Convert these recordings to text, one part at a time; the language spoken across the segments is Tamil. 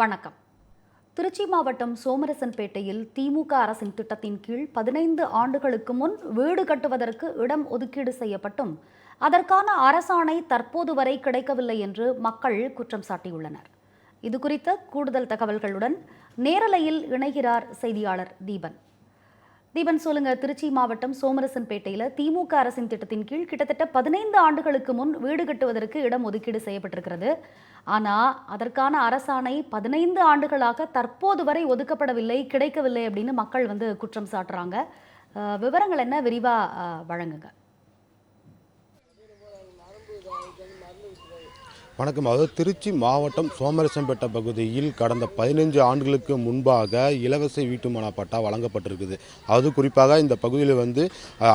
வணக்கம். திருச்சி மாவட்டம் சோமரசன்பேட்டையில் திமுக அரசின் திட்டத்தின் கீழ் பதினைந்து ஆண்டுகளுக்கு முன் வீடு கட்டுவதற்கு இடம் ஒதுக்கீடு செய்யப்பட்டும். அதற்கான அரசாணை தற்போது வரை கிடைக்கவில்லை என்று மக்கள் குற்றம் சாட்டியுள்ளனர். இது குறித்த கூடுதல் தகவல்களுடன் நேரலையில் இணைகிறார் செய்தியாளர் தீபன். தீபன் சொல்லுங்க திருச்சி மாவட்டம் சோமரசன்பேட்டையில் திமுக அரசின் திட்டத்தின் கீழ் கிட்டத்தட்ட பதினைந்து ஆண்டுகளுக்கு முன் வீடு கட்டுவதற்கு இடம் ஒதுக்கீடு செய்யப்பட்டிருக்கிறது. ஆனால் அதற்கான அரசாணை பதினைந்து ஆண்டுகளாக தற்போது வரை ஒதுக்கப்படவில்லை கிடைக்கவில்லை அப்படின்னு மக்கள் வந்து குற்றம் சாட்டுறாங்க. விவரங்கள் என்ன? விரிவாக வழங்குங்க. வணக்கம். அதாவது திருச்சி மாவட்டம் சோமரசம்பேட்டை பகுதியில் கடந்த பதினைஞ்சு ஆண்டுகளுக்கு முன்பாக இலவச வீட்டுமன பட்டா வழங்கப்பட்டிருக்குது. அது குறிப்பாக இந்த பகுதியில் வந்து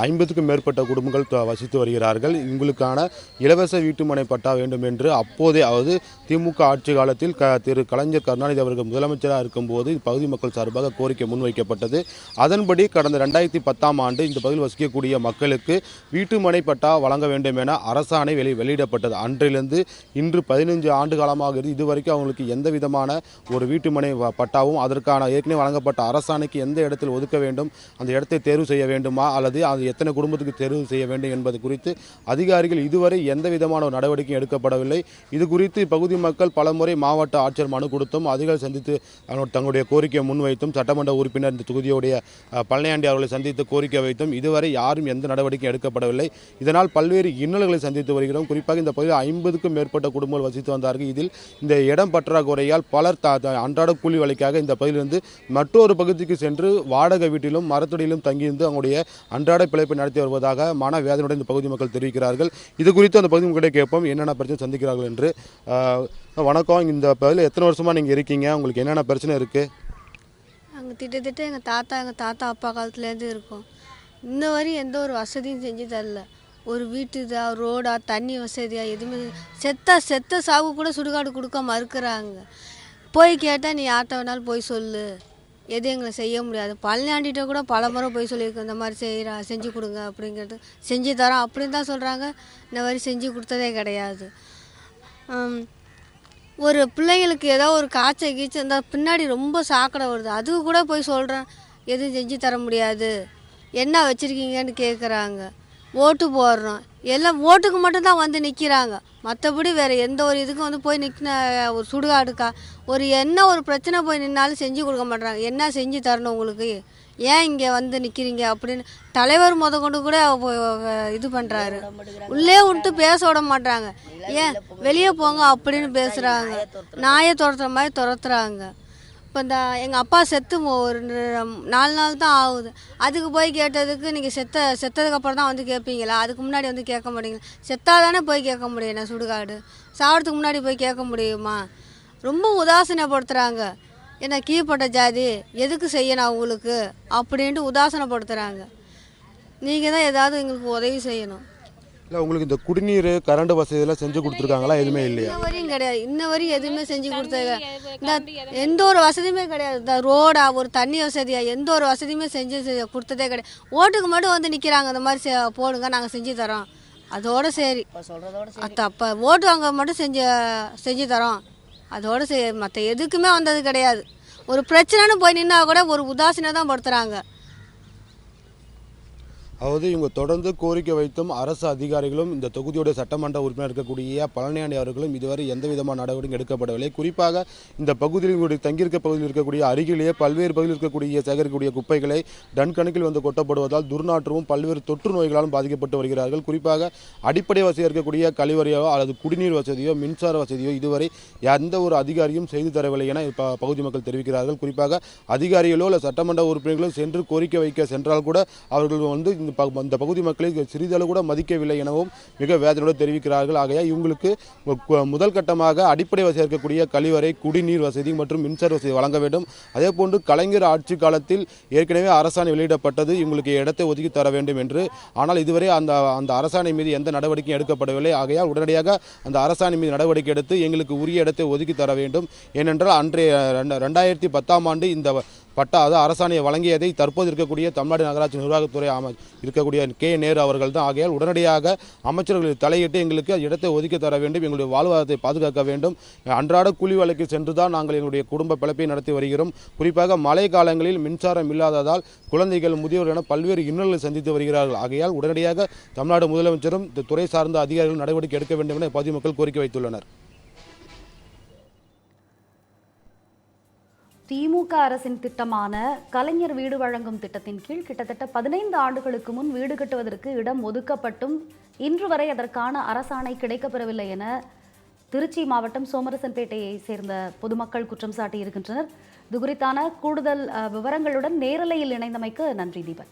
ஐம்பதுக்கும் மேற்பட்ட குடும்பங்கள் வசித்து வருகிறார்கள். இவங்களுக்கான இலவச வீட்டுமனை பட்டா வேண்டும் என்று அப்போதே அதாவது திமுக ஆட்சி காலத்தில் க திரு கலைஞர் கருணாநிதி அவர்கள் முதலமைச்சராக இருக்கும்போது பகுதி மக்கள் சார்பாக கோரிக்கை முன்வைக்கப்பட்டது. அதன்படி கடந்த ரெண்டாயிரத்தி பத்தாம் ஆண்டு இந்த பகுதியில் வசிக்கக்கூடிய மக்களுக்கு வீட்டுமனை பட்டா வழங்க வேண்டும் என அரசாணை வெளி வெளியிடப்பட்டது. அன்றிலிருந்து இன்று இன்று பதினைஞ்சு ஆண்டு காலமாக இருந்து இதுவரைக்கும் அவங்களுக்கு எந்த விதமான ஒரு வீட்டுமனை பட்டாவும் அதற்கான ஏற்கனவே வழங்கப்பட்ட அரசாணைக்கு எந்த இடத்தில் ஒதுக்க வேண்டும் அந்த இடத்தை தேர்வு செய்ய வேண்டுமா அல்லது அது எத்தனை குடும்பத்துக்கு தேர்வு செய்ய வேண்டும் என்பது குறித்து அதிகாரிகள் இதுவரை எந்த விதமான ஒரு நடவடிக்கையும் எடுக்கப்படவில்லை. இது குறித்து பகுதி மக்கள் பலமுறை மாவட்ட ஆட்சியர் மனு கொடுத்தும் அதிகாரி சந்தித்து தங்களுடைய கோரிக்கையை முன்வைத்தும் சட்டமன்ற உறுப்பினர் இந்த தொகுதியுடைய பழனியாண்டி அவர்களை சந்தித்து கோரிக்கை வைத்தும் இதுவரை யாரும் எந்த நடவடிக்கையும் எடுக்கப்படவில்லை. இதனால் பல்வேறு இன்னல்களை சந்தித்து வருகிறோம். குறிப்பாக இந்த பகுதியில் ஐம்பதுக்கும் மேற்பட்ட குடும்பங்கள் வசித்து வந்தார்கள். இதில் இந்த இடம் பற்றாக்குறையால் பலர் த த- அன்றாட கூலி வேலைக்காக இந்த பகுதியிலிருந்து மற்றொரு பகுதிக்கு சென்று வாடகை வீட்டிலும் மரத்தடியிலும் தங்கியிருந்து அவங்களுடைய அன்றாட பிழைப்பை நடத்தி வருவதாக மன வேதனையுடன் இந்த பகுதி மக்கள் தெரிவிக்கிறார்கள். இது குறித்து அந்த பகுதி மக்களிடையே கேட்போம். என்னென்ன பிரச்சனை சந்திக்கிறார்கள் என்று. வணக்கம். இந்த பகுதியில் எத்தனை வருஷமாக நீங்கள் இருக்கீங்க? உங்களுக்கு என்னென்ன பிரச்சனை இருக்குது அங்கே திட்டத்திட்ட எங்கள் தாத்தா எங்கள் தாத்தா அப்பா காலத்துலேருந்து இருக்கோம். இன்ன வரையும் எந்த ஒரு வசதியும் செஞ்சு தரல. ஒரு வீட்டுதா ரோடா தண்ணி வசதியா எதுவுமே செத்தா செத்த சாவு கூட சுடுகாடு கொடுக்க மறுக்கிறாங்க போய் கேட்டால் நீ யார்கிட்ட வேணாலும் போய் சொல்லு. எதுவும் எங்களை செய்ய முடியாது. பழனியாண்டிகிட்ட கூட பல முறை போய் சொல்லியிருக்கோம். இந்த மாதிரி செய்கிறா செஞ்சு கொடுங்க அப்படிங்கிறது. செஞ்சு தரோம் அப்படின்னு தான் சொல்கிறாங்க இந்த மாதிரி செஞ்சு கொடுத்ததே கிடையாது. ஒரு பிள்ளைங்களுக்கு ஏதோ ஒரு காய்ச்சல் கீச்சல் இருந்தால் பின்னாடி ரொம்ப சாக்கடை வருது. அதுக்கு கூட போய் சொல்கிறேன் எதுவும் செஞ்சு தர முடியாது. என்ன வச்சுருக்கீங்கன்னு கேட்குறாங்க ஓட்டு போடுறோம். எல்லாம் ஓட்டுக்கு மட்டும்தான் வந்து நிற்கிறாங்க மற்றபடி வேறு எந்த ஒரு இதுக்கும் வந்து போய் நிற்கின ஒரு சுடுகாடுக்கா ஒரு என்ன ஒரு பிரச்சனை போய் நின்னாலும் செஞ்சு கொடுக்க மாட்டுறாங்க என்ன செஞ்சு தரணும் உங்களுக்கு? ஏன் இங்கே வந்து நிற்கிறீங்க அப்படின்னு தலைவர் முத கொண்டு கூட இது பண்ணுறாரு உள்ளே விட்டு பேச விட மாட்டாங்க ஏன் வெளியே போங்க அப்படின்னு பேசுகிறாங்க நாயை துரத்துற மாதிரி துரத்துறாங்க. இப்போ இந்த எங்கள் அப்பா செத்து மோ- ஒரு நாலு நாள் தான் ஆகுது. அதுக்கு போய் கேட்டதுக்கு நீங்கள் செத்த செத்ததுக்கப்புறம் தான் வந்து கேட்பீங்களா அதுக்கு முன்னாடி வந்து கேட்க மாட்டீங்களா? செத்தாதானே போய் கேட்க முடியும் நான் சுடுகாடு? சாப்பிட்றதுக்கு முன்னாடி போய் கேட்க முடியுமா? ரொம்ப உதாசீனப்படுத்துகிறாங்க என்ன கீழ்ப்பட்ட ஜாதி எதுக்கு செய்யணும் அவங்களுக்கு? அப்படின்ட்டு உதாசனப்படுத்துகிறாங்க நீங்கள் தான் ஏதாவது எங்களுக்கு உதவி செய்யணும். இல்லை உங்களுக்கு இந்த குடிநீர் கரண்ட் வசதி எல்லாம் செஞ்சு கொடுத்துருக்காங்களா? எதுவுமே இல்லையா? இன்ன வரையும் கிடையாது. இன்ன வரையும் எதுவுமே செஞ்சு கொடுத்தது இந்த எந்த ஒரு வசதியுமே கிடையாது. இந்த ரோடா ஒரு தண்ணி வசதியா எந்த ஒரு வசதியுமே செஞ்சு கொடுத்ததே கிடையாது. ஓட்டுக்கு மட்டும் வந்து நிற்கிறாங்க இந்த மாதிரி போடுங்க நாங்கள் செஞ்சு தரோம். அதோட சரி. அத்த அப்போ ஓட்டு வாங்க மட்டும் செஞ்சு செஞ்சு தரோம். அதோட சரி. மற்ற எதுக்குமே வந்தது கிடையாது. ஒரு பிரச்சனைன்னு போய் நின்னா கூட ஒரு உதாசீனம் தான் படுத்துகிறாங்க அதாவது இவங்க தொடர்ந்து கோரிக்கை வைத்தும் அரசு அதிகாரிகளும் இந்த தொகுதியுடைய சட்டமன்ற உறுப்பினர் இருக்கக்கூடிய பழனியாண்டி அவர்களும் இதுவரை எந்த விதமான நடவடிக்கை எடுக்கப்படவில்லை. குறிப்பாக இந்த பகுதியில் தங்கியிருக்க பகுதியில் இருக்கக்கூடிய அருகிலேயே பல்வேறு பகுதியில் இருக்கக்கூடிய சேகரிக்கக்கூடிய குப்பைகளை டன் கணக்கில் வந்து கொட்டப்படுவதால் துர்நாற்றமும் பல்வேறு தொற்று நோய்களாலும் பாதிக்கப்பட்டு வருகிறார்கள். குறிப்பாக அடிப்படை வசதியாக இருக்கக்கூடிய கழிவறையோ அல்லது குடிநீர் வசதியோ மின்சார வசதியோ இதுவரை எந்த ஒரு அதிகாரியும் செய்து தரவில்லை என பகுதி மக்கள் தெரிவிக்கிறார்கள். குறிப்பாக அதிகாரிகளோ அல்ல சட்டமன்ற உறுப்பினர்களோ சென்று கோரிக்கை வைக்க சென்றால் கூட அவர்கள் வந்து இந்த அந்த பகுதி மக்களை சிறிதளவு கூட மதிக்கவில்லை எனவும் மிக வேதனையோடு தெரிவிக்கிறார்கள். ஆகையால் இவங்களுக்கு முதல் கட்டமாக அடிப்படை வசதி இருக்கக்கூடிய கழிவறை குடிநீர் வசதி மற்றும் மின்சார வசதி வழங்க வேண்டும். அதே போன்று கலைஞர் ஆட்சி காலத்தில் ஏற்கனவே அரசாணை வெளியிடப்பட்டது. இவங்களுக்கு இடத்தை ஒதுக்கி தர வேண்டும் என்று. ஆனால் இதுவரை அந்த அந்த அரசாணை மீது எந்த நடவடிக்கையும் எடுக்கப்படவில்லை. ஆகையால் உடனடியாக அந்த அரசாணை மீது நடவடிக்கை எடுத்து எங்களுக்கு உரிய இடத்தை ஒதுக்கி தர வேண்டும். ஏனென்றால் அன்றைய ரெண்ட- ரெண்டாயிரத்தி பத்தாம் ஆண்டு இந்த பட்டா அது அரசாணையை வழங்கியதை தற்போது இருக்கக்கூடிய தமிழ்நாடு நகராட்சி நிர்வாகத்துறை அமை இருக்கக்கூடிய கே. நேரு அவர்கள் தான். ஆகையால் உடனடியாக அமைச்சர்கள் தலையிட்டு எங்களுக்கு இடத்தை ஒதுக்கி தர வேண்டும். எங்களுடைய வாழ்வாதாரத்தை பாதுகாக்க வேண்டும். அன்றாட கூலி வேலைக்கு சென்று தான் நாங்கள் எங்களுடைய குடும்ப பிழைப்பை நடத்தி வருகிறோம். குறிப்பாக மழை காலங்களில் மின்சாரம் இல்லாததால் குழந்தைகள் முதியோர் என பல்வேறு இன்னல்களை சந்தித்து வருகிறார்கள். ஆகையால் உடனடியாக தமிழ்நாடு முதலமைச்சரும் துறை சார்ந்த அதிகாரிகள் நடவடிக்கை எடுக்க வேண்டும் என இப்பகுதி மக்கள் கோரிக்கை வைத்துள்ளனர். திமுக அரசின் திட்டமான கலைஞர் வீடு வழங்கும் திட்டத்தின் கீழ் கிட்டத்தட்ட பதினைந்து ஆண்டுகளுக்கு முன் வீடு கட்டுவதற்கு இடம் ஒதுக்கப்பட்டும். இன்று வரை அதற்கான அரசாணை கிடைக்கப்பெறவில்லை என திருச்சி மாவட்டம் சோமரசன்பேட்டையை சேர்ந்த பொதுமக்கள் குற்றம் சாட்டி இருக்கின்றனர் இது குறித்தான கூடுதல் விவரங்களுடன் நேரலையில் இணைந்தமைக்கு நன்றி தீபன்.